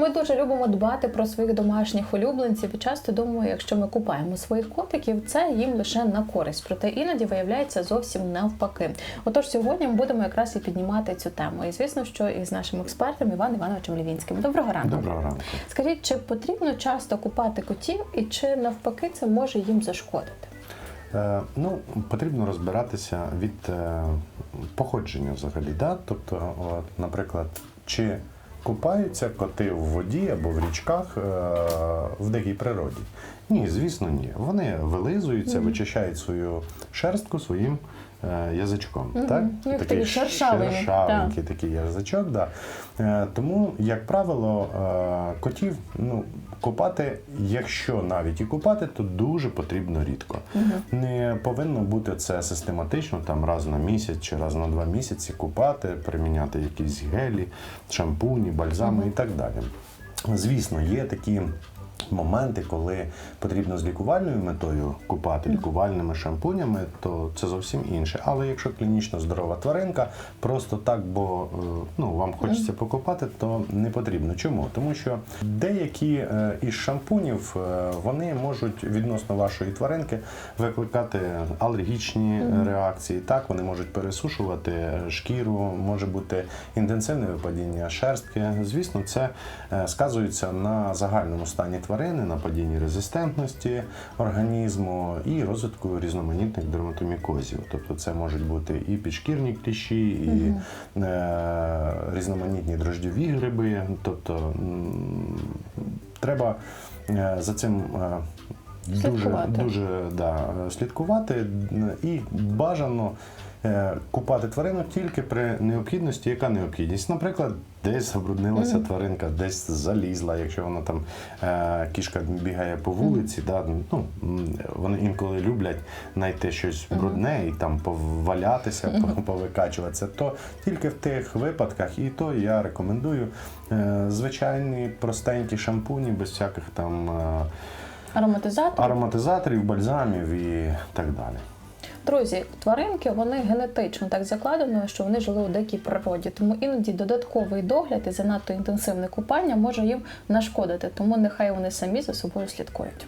Ми дуже любимо дбати про своїх домашніх улюбленців і часто думаю, якщо ми купаємо своїх котиків, це їм лише на користь. Проте іноді виявляється зовсім навпаки. Отож, сьогодні ми будемо якраз і піднімати цю тему. І звісно, що із нашим експертом Іваном Івановичем Лівінським. Доброго ранку. Доброго ранку. Скажіть, чи потрібно часто купати котів, і чи навпаки це може їм зашкодити? Е, ну, потрібно розбиратися від е, походження взагалі. Да? Тобто, от, наприклад, чи купаються коти в воді або в річках е, в дикій природі? Ні, звісно, ні. Вони вилизуються, вичищають свою шерстку своїм е, язичком. Мгм. Так? Ну, як такий шершавий, шершавенький такий язичок. Да. Е, тому, як правило, е, котів ну, купати, якщо навіть і купати, то дуже потрібно рідко. Не повинно бути це систематично, там раз на місяць чи раз на два місяці купати, приміняти якісь гелі, шампуні, бальзами і так далі. Звісно, є такі. Моменти, коли потрібно з лікувальною метою купати лікувальними шампунями, то це зовсім інше. Але якщо клінічно здорова тваринка, просто так, бо е, ну вам хочеться покупати, то не потрібно. Чому? Тому що деякі е, із шампунів е, вони можуть відносно вашої тваринки викликати алергічні реакції. Так, вони можуть пересушувати шкіру, може бути інтенсивне випадіння шерстки. Звісно, це сказується на загальному стані тварини, на падінні резистентності організму і розвитку різноманітних дерматомікозів. Тобто це можуть бути і підшкірні кліщі, і е, різноманітні дрождьові гриби. Тобто треба е, за цим. е, Дуже, Слідкувати. дуже да, слідкувати і бажано купати тварину тільки при необхідності. Яка необхідність? Наприклад, десь забруднилася тваринка, десь залізла, якщо вона там е, кішка бігає по вулиці, да, ну, вони інколи люблять знайти щось брудне і там повалятися, по- повикачуватися, то тільки в тих випадках, і то я рекомендую е, звичайні простенькі шампуні без всяких там. Е, Ароматизатор? ароматизаторів, бальзамів і так далі. Друзі, тваринки вони генетично так закладено, що вони жили у дикій природі. Тому іноді додатковий догляд і занадто інтенсивне купання може їм нашкодити. Тому нехай вони самі за собою слідкують.